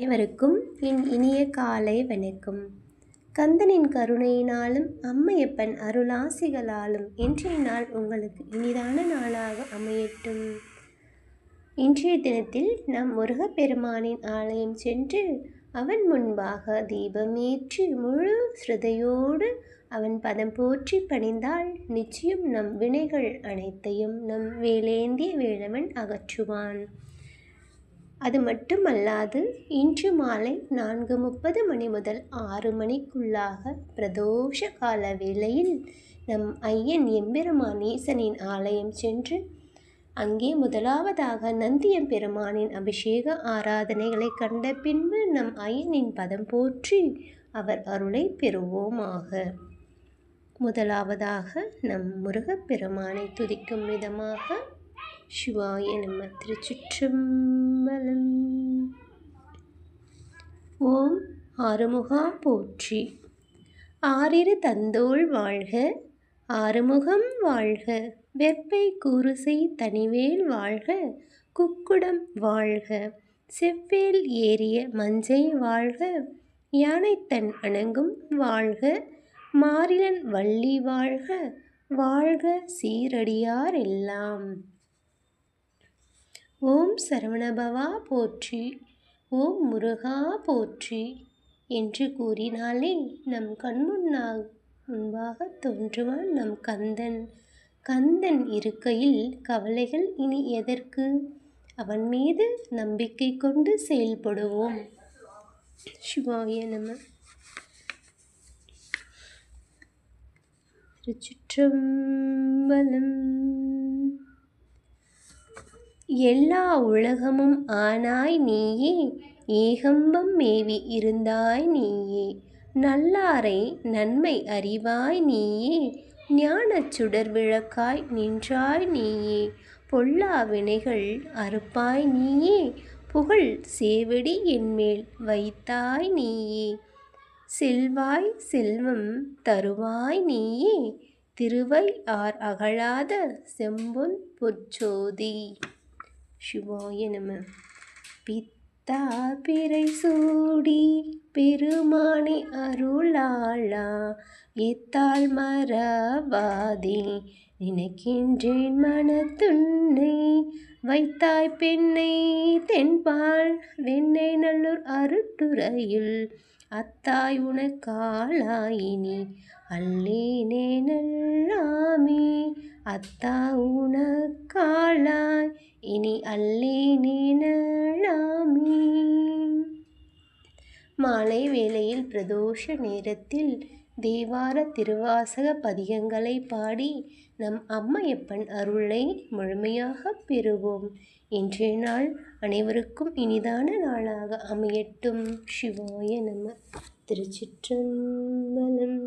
அனைவருக்கும் என் இனிய காலை வணக்கம். கந்தனின் கருணையினாலும் அம்மையப்பன் அருளாசிகளாலும் இன்றைய நாள் உங்களுக்கு இனிதான நாளாக அமையட்டும். இன்றைய தினத்தில் நம் முருகப்பெருமானின் ஆலயம் சென்று அவன் முன்பாக தீபமேற்றி முழு ஸ்ருதையோடு அவன் பதம் போற்றி பணிந்தால் நிச்சயம் நம் வினைகள் அனைத்தையும் நம் வேலேந்திய வேளவன் அகற்றுவான். அது மட்டுமல்லாது இன்று மாலை நான்கு முப்பது மணி முதல் ஆறு மணிக்குள்ளாக பிரதோஷ கால வேளையில் நம் ஐயன் எம்பெருமான் ஈசனின் ஆலயம் சென்று அங்கே முதலாவதாக நந்தியம்பெருமானின் அபிஷேக ஆராதனைகளை கண்ட பின்பு நம் ஐயனின் பதம் போற்றி அவர் அருளை பெறுவோமாக. முதலாவதாக நம் முருகப்பெருமானை துதிக்கும் விதமாக சிவாய நம்ம திருச்சிற்றம்பலம். ஓம் ஆறுமுகா போற்றி. ஆறிரு தந்தோள் வாழ்க ஆறுமுகம் வாழ்க. வெப்பை கூறுசை தனிவேல் வாழ்க குக்குடம் வாழ்க. செவ்வேல் ஏறிய மஞ்சை வாழ்க யானைத்தன் அணங்கும் வாழ்க. மாறிலன் வள்ளி வாழ்க வாழ்க சீரடியார் எல்லாம் ஓம் சரவணபவா போற்றி. ஓம் முருகா போற்றி என்று கூறினாலே நம் கண்முன்னாக முன்பாக தோன்றுவான் நம் கந்தன். கந்தன் இருக்கையில் கவலைகள் இனி எதற்கு? அவன் மீது நம்பிக்கை கொண்டு செயல்படுவோம். சிவாய நம. திருச்சிற்றம்பலம் எல்லா உலகமும் ஆனாய் நீயே ஏகம்பம் மேவி இருந்தாய் நீயே. நல்லாரை நன்மை அறிவாய் நீயே ஞானச் சுடர் விளக்காய் நின்றாய் நீயே. பொல்லா வினைகள் அறுப்பாய் நீயே புகழ் சேவடி என்மேல் வைத்தாய் நீயே. செல்வாய் செல்வம் தருவாய் நீயே திருவை ஆர் அகழாத செம்பொன் பொற்சோதி. சிவாய நம பித்தா பிறை சூடி பெருமானி அருளாளா. எத்தால் மறவாதே. நினைக்கின்றேன் மனத்துன்னை வைத்தாய் பெண்ணை தென்பால். வெண்ணை நல்லூர் அருட்டுறையில் அத்தாய் உனக்காளாயினி. அல்லேனே நல்லாமே. அத்தா உனக்காளாய் இனி அல்லே நல்லாமே மாலை வேளையில் பிரதோஷ நேரத்தில் தேவார திருவாசக பதிகங்களை பாடி நம் அம்மையப்பன் அருளை முழுமையாக பெறுவோம். இன்றைய நாள் அனைவருக்கும் இனிதான நாளாக அமையட்டும். சிவாய நம. திருச்சிற்றம்பலம்.